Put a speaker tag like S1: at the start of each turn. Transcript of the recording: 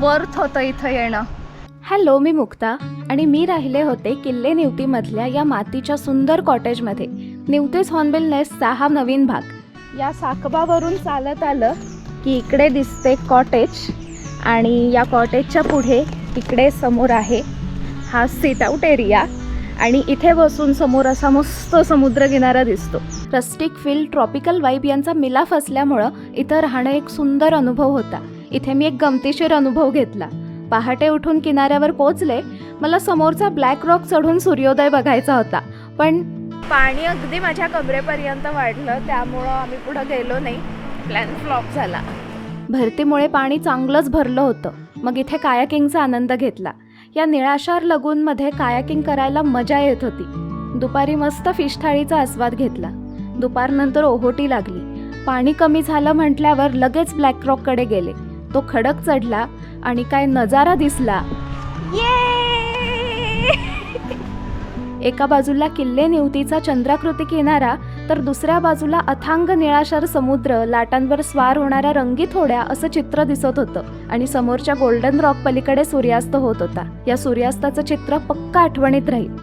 S1: Worth होतं इथं येणं.
S2: हॅलो मी मुक्ता आणि मी राहिले होते किल्ले निवतीमधल्या या मातीच्या सुंदर कॉटेजमध्ये. निवतीस हॉर्नबिल नेस्टचा हा नवीन भाग. या साकबावरून चालत आलं की इकडे दिसते कॉटेज आणि या कॉटेजच्या पुढे इकडे समोर आहे हा सीट आऊट एरिया आणि इथे बसून समोर असा मस्त समुद्रकिनारा दिसतो. रस्टिक फील ट्रॉपिकल वाईब यांचा मिलाफ असल्यामुळं इथं राहणं एक सुंदर अनुभव होता. इथे मी एक गमतीशीर अनुभव घेतला. पहाटे उठून किनाऱ्यावर पोचले मला समोरचा ब्लॅक रॉक चढून सूर्योदय बघायचा होता. पण पाणी अगदी माझ्या कमरेपर्यंत वाढलं त्यामुळं आम्ही पुढं गेलो नाही. प्लॅन फ्लॉप झाला. भरतीमुळे पाणी चांगलंच भरलं होतं. मग इथे कायाकिंगचा आनंद घेतला. या निळाशार लगूनमध्ये कायाकिंग करायला मजा येत होती. दुपारी मस्त फिश थाळीचा आस्वाद घेतला. दुपारनंतर ओहोटी लागली. पाणी कमी झालं म्हटल्यावर लगेच ब्लॅक रॉककडे गेले. तो खडक चढला आणि काय नजारा दिसला. एका बाजूला किल्ले निवतीचा चंद्राकृती किनारा तर दुसऱ्या बाजूला अथांग निळाशार समुद्र लाटांवर स्वार होणाऱ्या रंगीत होड्या असं चित्र दिसत होतं. आणि समोरच्या गोल्डन रॉक पलीकडे सूर्यास्त होत होता. या सूर्यास्ताचं चित्र पक्का आठवणीत राहील.